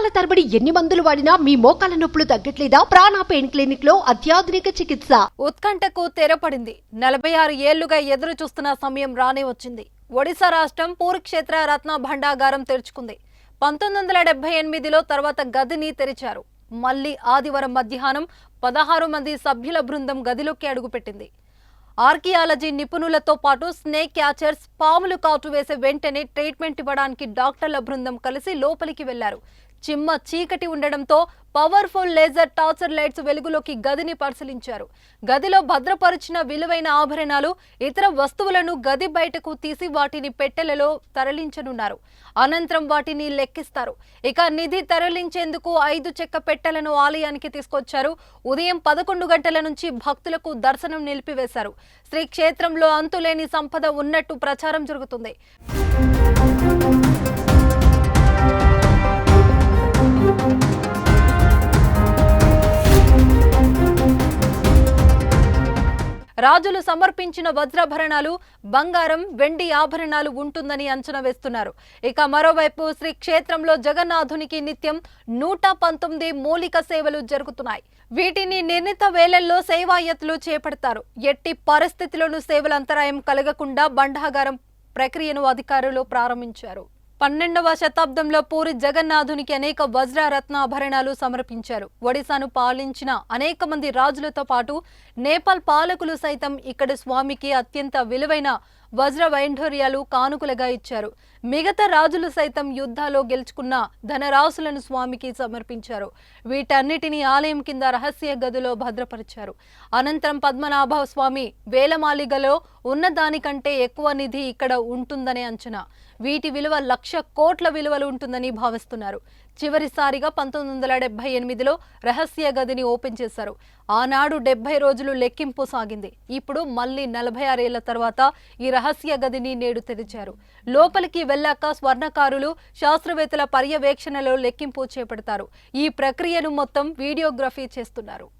నెలల తరబడి ఎన్ని మందులు వాడినా మీ మోకాల నొప్పులు తగ్గట్లేదా? ప్రాణ పెయిన్ క్లినిక్లో అత్యాధునిక చికిత్స. ఉత్కంఠకు తెరపడింది. నలభై ఆరు ఏళ్ళుగా ఎదురు చూస్తున్న సమయం రానే వచ్చింది. ఒడిశా రాష్ట్రం పూర్క్షేత్ర రత్న భండాగారం తెరుచుకుంది. పంతొమ్మిది వందల డెబ్బై ఎనిమిదిలో తర్వాత గదిని తెరిచారు. మళ్ళీ ఆదివారం మధ్యాహ్నం పదహారు మంది సభ్యుల బృందం గదిలోకి అడుగుపెట్టింది. ఆర్కియాలజీ నిపుణులతో పాటు స్నేక్ క్యాచర్స్ పాములు కాటు వేసే వెంటనే ట్రీట్మెంట్ ఇవ్వడానికి డాక్టర్ల బృందం కలిసి లోపలికి వెళ్ళారు. చిమ్మ చీకటి ఉండడంతో పవర్ఫుల్ లేజర్ టార్చర్ లైట్స్ వెలుగులోకి గదిని పరిశీలించారు. గదిలో భద్రపరిచిన విలువైన ఆభరణాలు ఇతర వస్తువులను గది బయటకు తీసి వాటిని పెట్టెలలో తరలించనున్నారు. అనంతరం వాటిని లెక్కిస్తారు. ఇక నిధి తరలించేందుకు ఐదు చెక్క పెట్టెలను ఆలయానికి తీసుకొచ్చారు. ఉదయం పదకొండు గంటల నుంచి భక్తులకు దర్శనం నిలిపివేశారు. శ్రీ క్షేత్రంలో అంతులేని సంపద ఉన్నట్టు ప్రచారం జరుగుతుంది. రాజులు సమర్పించిన వజ్రాభరణాలు బంగారం వెండి ఆభరణాలు ఉంటుందని అంచనా వేస్తున్నారు. ఇక మరోవైపు శ్రీ క్షేత్రంలో జగన్నాథునికి నిత్యం నూట పంతొమ్మిది మూలిక సేవలు జరుగుతున్నాయి. వీటిని నిర్ణీత వేళల్లో సేవాయత్తులు చేపడతారు. ఎట్టి పరిస్థితిలోనూ సేవల అంతరాయం కలగకుండా బండాగారం ప్రక్రియను అధికారులు ప్రారంభించారు. పన్నెండవ శతాబ్దంలో పూరి జగన్నాథునికి అనేక వజ్ర రత్నాభరణాలు సమర్పించారు. ఒడిశాను పాలించిన అనేక మంది రాజులతో పాటు నేపాల్ పాలకులు సైతం ఇక్కడ స్వామికి అత్యంత విలువైన వజ్ర వైంఢూర్యాలు కానుకలుగా ఇచ్చారు. మిగతా రాజులు సైతం యుద్ధాలో గెలుచుకున్న ధనరాశులను స్వామికి సమర్పించారు. వీటన్నిటిని ఆలయం కింద రహస్య గదిలో భద్రపరిచారు. అనంతరం పద్మనాభ స్వామి వేలమాలిగలో ఉన్న దానికంటే ఎక్కువ నిధి ఇక్కడ ఉంటుందనే అంచనా. వీటి విలువ లక్ష కోట్ల విలువలు ఉంటుందని భావిస్తున్నారు. చివరిసారిగా పంతొమ్మిది వందల డెబ్బై ఎనిమిదిలో రహస్య గదిని ఓపెన్ చేశారు. ఆనాడు డెబ్బై రోజులు లెక్కింపు సాగింది. ఇప్పుడు మళ్ళీ నలభై ఆరేళ్ళ తర్వాత ఈ రహస్య గదిని నేడు తెరిచారు. లోపలికి వెళ్ళాక స్వర్ణకారులు శాస్త్రవేత్తల పర్యవేక్షణలో లెక్కింపు చేపడతారు. ఈ ప్రక్రియను మొత్తం వీడియోగ్రఫీ చేస్తున్నారు.